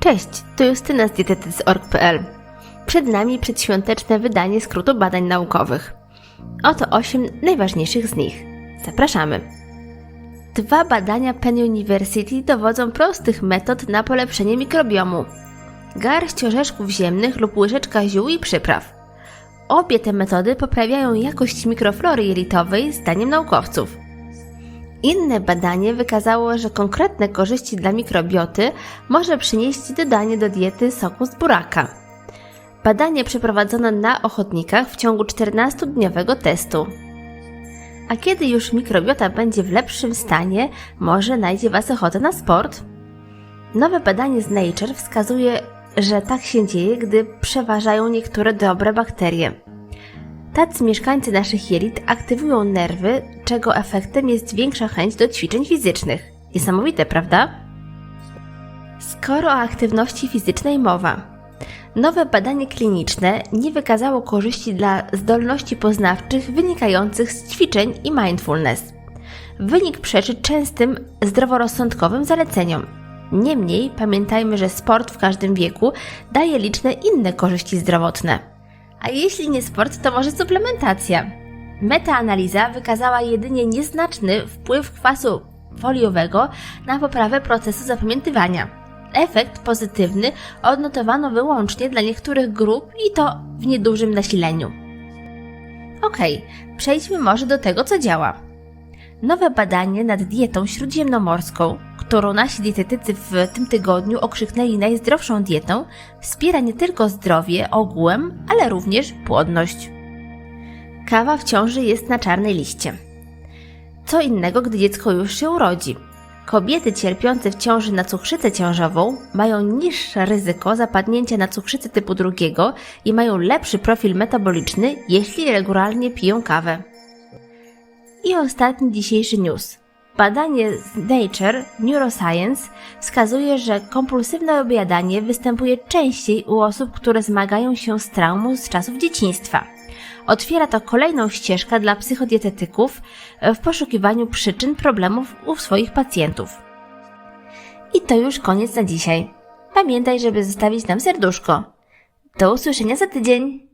Cześć, to Justyna z dietetycy.org.pl. Przed nami przedświąteczne wydanie skrótu badań naukowych. Oto 8 najważniejszych z nich. Zapraszamy. Dwa badania Penn University dowodzą prostych metod na polepszenie mikrobiomu. Garść orzeszków ziemnych lub łyżeczka ziół i przypraw. Obie te metody poprawiają jakość mikroflory jelitowej zdaniem naukowców. Inne badanie wykazało, że konkretne korzyści dla mikrobioty może przynieść dodanie do diety soku z buraka. Badanie przeprowadzono na ochotnikach w ciągu 14-dniowego testu. A kiedy już mikrobiota będzie w lepszym stanie, może najdzie Was ochotę na sport? Nowe badanie z Nature wskazuje, że tak się dzieje, gdy przeważają niektóre dobre bakterie. Tacy mieszkańcy naszych jelit aktywują nerwy, czego efektem jest większa chęć do ćwiczeń fizycznych. Niesamowite, prawda? Skoro o aktywności fizycznej mowa. Nowe badanie kliniczne nie wykazało korzyści dla zdolności poznawczych wynikających z ćwiczeń i mindfulness. Wynik przeczy częstym zdroworozsądkowym zaleceniom. Niemniej pamiętajmy, że sport w każdym wieku daje liczne inne korzyści zdrowotne. A jeśli nie sport, to może suplementacja. Metaanaliza wykazała jedynie nieznaczny wpływ kwasu foliowego na poprawę procesu zapamiętywania. Efekt pozytywny odnotowano wyłącznie dla niektórych grup i to w niedużym nasileniu. Okej, przejdźmy może do tego, co działa. Nowe badanie nad dietą śródziemnomorską, którą nasi dietetycy w tym tygodniu okrzyknęli najzdrowszą dietą, wspiera nie tylko zdrowie ogółem, ale również płodność. Kawa w ciąży jest na czarnej liście. Co innego, gdy dziecko już się urodzi. Kobiety cierpiące w ciąży na cukrzycę ciążową mają niższe ryzyko zapadnięcia na cukrzycę typu drugiego i mają lepszy profil metaboliczny, jeśli regularnie piją kawę. I ostatni dzisiejszy news. Badanie z Nature Neuroscience wskazuje, że kompulsywne objadanie występuje częściej u osób, które zmagają się z traumą z czasów dzieciństwa. Otwiera to kolejną ścieżkę dla psychodietetyków w poszukiwaniu przyczyn problemów u swoich pacjentów. I to już koniec na dzisiaj. Pamiętaj, żeby zostawić nam serduszko. Do usłyszenia za tydzień.